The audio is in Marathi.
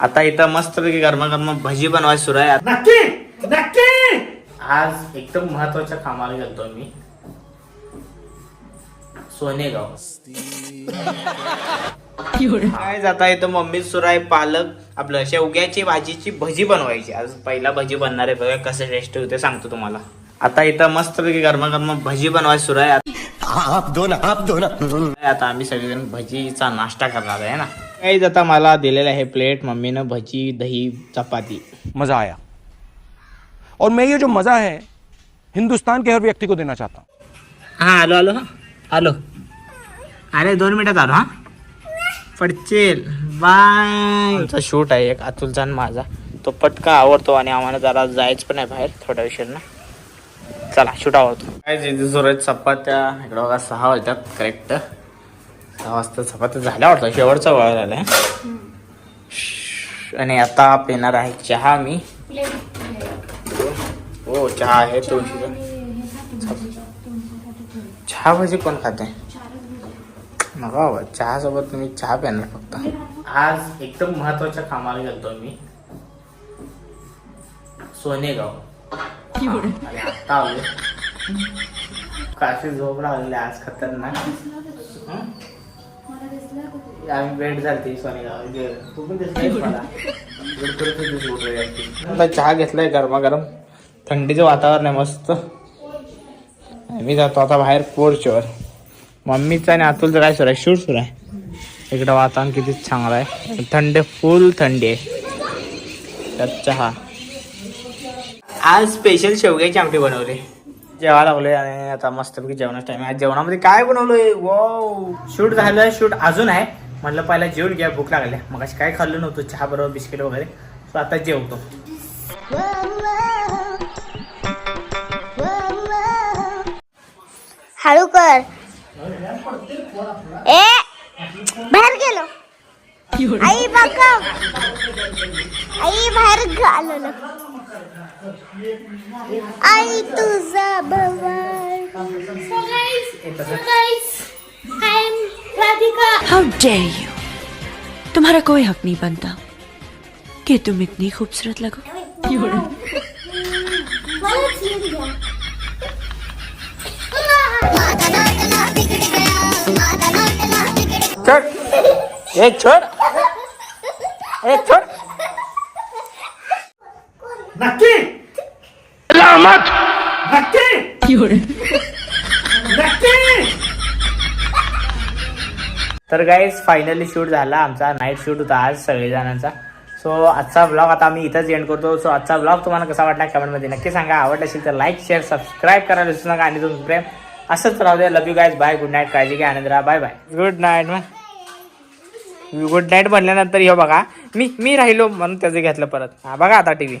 आता इथं मस्त पैकी गरमागरम भजी बनवायची सुरू आहे. नक्की! नक्की! आज एकदम महत्त्वाच्या कामाला गेलतो मी. सोनेगाव. काय जाता इथं मम्मी सुरू आहे पालक. आपलं शेवग्याची भाजीची भजी बनवायची. आज पहिला भजी बनणार आहे. बघा कसं टेस्ट होते सांगतो तुम्हाला. आता इथं मस्त पैकी गरमागरम भजी बनवायची सुरू आहे. आप दो ना आप दो ना. आता आम्ही सगळेजण भजीचा नाश्ता करणार आहे ना? काही आता मला दिलेलं आहे प्लेट मम्मीनं भजी दही चपाती. मजा आया. और मैं ये जो मजा है हिंदुस्तान के हर व्यक्ति को देना चाहता हूँ। हा आलो आलो हा। आलो। अरे दोन मिनिटात आलो हा। पडचेल. बाय. आमचा शूट आहे एक अतुलचा आणि माझा. तो पटका आवडतो आणि आम्हाला जरा जायचं पण आहे बाहेर थोड्या ना चला शूट आवडतो. काय जे जोरात चपात्या इकडं बघा सहा वाजतात करेक्ट सहा वाजता चपात्या झाल्या वाटतं. शेवटचा वेळ झालाय. आणि आता पिणार आहे चहा मी. हो चहा आहे तुळशीचा चहा. भजी कोण खाते? नका बाबा चहा सोबत तुम्ही चहा प्याणार फक्त. आज एकदम महत्त्वाच्या कामाला गेलतो मी. सोनेगाव. आणि आता आलो काशी झोप लागलेली आज खतरनाक? आम्ही भेट झाली सोनेगाव गे- तू पण दिसलीस मला. गुडगुडत होतीस कुठे जास्ती. आता चहा घेतलाय गरमागरम. थंडीचं वातावरण आहे मस्त. मी जातो आता बाहेर पोर्चवर. मम्मीचं आणि अतुलचं काय सुरू आहे? शूट सुरू आहे. इकडं वातावरण किती चांगलं आहे. थंड फुल थंडी आहे. त्यात चहा. आज स्पेशल शेवग्याची आमटी बनवली. जेवा लागलोय. आणि आता मस्तपैकी जेवणाचा टाइम आज जेवणामध्ये काय बनवलोय? वाव शूट झालं शूट अजून आहे. म्हटलं पहिला जेवण घ्या भूक लागल्या मग अशी काय खाल्लं नव्हतं चहा बरोबर बिस्किट वगैरे. सो आता जेवतो. हळू कर. ए बाहेर गेलो. आई बघा आई बाहेर घालवलं आई तुझा भवार राधिका हाउ डेयर यू तुम्हारा कोई हक नहीं बनता कि तुम इतनी खूबसूरत लगो। छोड़ एक छोड़ एक छोड़। नक्की. नक्की. नक्की. तर गाईज फायनली शूट झाला आमचा. नाईट शूट होता आज सगळेजणांचा. सो आजचा ब्लॉग आता आम्ही इथंच एंड करतो. सो आजचा ब्लॉग तुम्हाला कसा वाटला कमेंटमध्ये नक्की सांगा. आवडला असेल तर लाईक शेअर सबस्क्राईब करायला विसरू नका आणि तुमचं प्रेम असंच राहू द्या. Love you guys bye good night काळजी घ्या. आनंद राहा बाय बाय गुड नाईट मग गुड नाईट म्हणल्यानंतर हे बघा मी मी राहिलो म्हणून त्याचं घेतलं परत. हा बघा आता टी व्ही